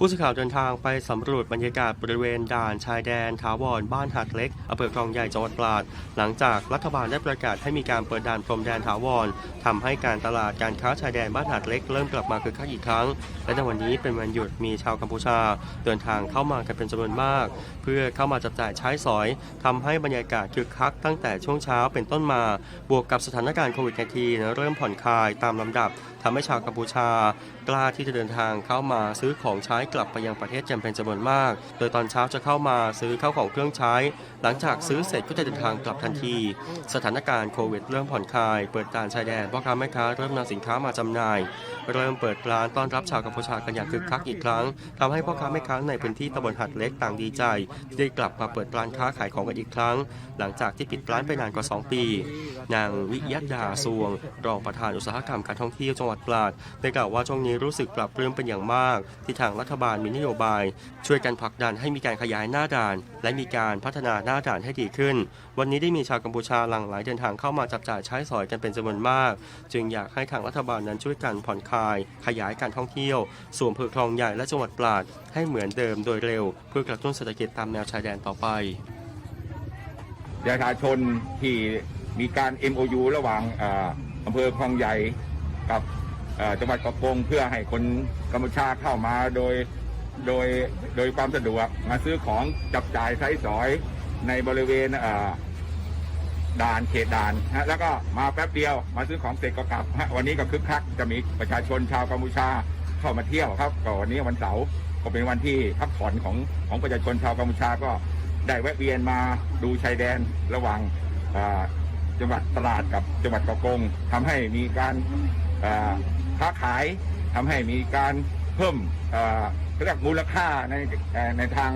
ผู้สื่อข่าวเดินทางไปสำรวจบรรยากาศบริเวณด่านชายแดนถาวรบ้านหาดเล็กอำเภอคลองใหญ่จังหวัดตราด หลังจากรัฐบาลได้ประกาศให้มีการเปิดด่านพรมแดนถาวรทำให้การตลาดการค้าชายแดนบ้านหาดเล็กเริ่มกลับมาคึกคักอีกครั้ง และในวันนี้เป็นวันหยุดมีชาวกัมพูชา เดินทางเข้ามากันเป็นจำนวนมาก เพื่อเข้ามาจับจ่ายใช้สอยทำให้บรรยากาศคึกคักตั้งแต่ช่วงเช้าเป็นต้นมา บวกกับสถานการณ์โควิด -19 เริ่มผ่อนคลายตามลำดับทำให้ชาวกัมพูชากล้าที่จะเดินทางเข้ามาซื้อของใช้กลับไปยังประเทศกันเป็นจำนวนมาก โดยตอนเช้าจะเข้ามาซื้อข้าวของเครื่องใช้ หลังจากซื้อเสร็จก็จะเดินทางกลับทันที สถานการณ์โควิดเริ่มผ่อนคลาย เปิดด่านชายแดนพ่อค้าแม่ค้าเริ่มนำสินค้ามาจำหน่าย เริ่มเปิดร้านต้อนรับชาวกัมพูชากันอย่างคึกคักอีกครั้งทำให้พ่อค้าแม่ค้าในพื้นที่ตำบลหัดเล็กต่างดีใจ ที่ได้กลับมาเปิดร้านค้าขายของกันอีกครั้ง หลังจากที่ปิดร้านไปนานกว่า 2 ปี นางวิยดาสวง รองประธานอุตสาหกรรมการท่องเที่ยวจังหวัดตราดได้กล่าวว่าช่วงนี้รู้สึกปรับปรื้มเป็นอย่างมาก ที่ทางรัฐบาลมีนโยบาย ช่วยกันผลักดันให้มีการขยายหน้าด่าน และมีการพัฒนาหน้าด่านให้ดีขึ้น วันนี้ได้มีชาวกัมพูชาหลั่งไหลเดินทางเข้ามาจับจ่ายใช้สอยกันเป็นจำนวนมาก จึงอยากให้ทางรัฐบาลนั้นช่วยกันผ่อนคลาย ขยายการท่องเที่ยวส่วนอำเภอคลองใหญ่และจังหวัดตราดให้เหมือนเดิมโดยเร็ว เพื่อกระตุ้นเศรษฐกิจตามแนวชายแดนต่อไปประชาชนที่มีการ MOU ระหว่างอำเภอคลองใหญ่กับ จังหวัดเกาะกงเพื่อให้คนกัมพูชาเข้ามาโดยโดยโดยความสะดวกมาซื้อของจับจ่ายใช้สอยในบริเวณด่านเขตด่านฮะแล้วก็มาแป๊บเดียวมาซื้อของเสร็จก็กลับฮะวันนี้ก็คึกคักจะมีประชาชนชาวกัมพูชาเข้ามาเที่ยวครับก็วันนี้วันเสาร์ก็เป็นวันที่พักผ่อนของของประชาชนชาวกัมพูชาก็ได้แวะเวียนมาดูชายแดนระหว่างจังหวัดตราดกับจังหวัดเกาะกงทำให้มีการ ค้าขายทำให้มีการเพิ่มเรียกมูลค่าในในทาง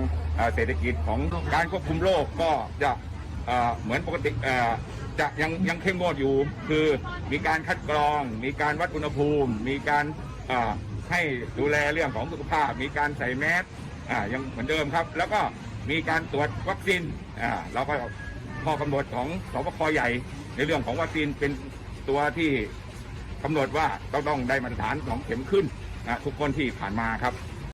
เศรษฐกิจของการควบคุมโรคก็จะเหมือนปกติจะยังยังเข้มงวดอยู่ คือมีการคัดกรอง มีการวัดอุณหภูมิ มีการให้ดูแลเรื่องของสุขภาพ มีการใส่แมสยังเหมือนเดิมครับ แล้วก็มีการตรวจวัคซีนเราก็ข้อกำหนดของสบคใหญ่ ในเรื่องของวัคซีนเป็นตัวที่ กำหนดว่าต้องต้องได้มาตรฐานสองเข็มขึ้นนะทุกคนที่ผ่านมาครับ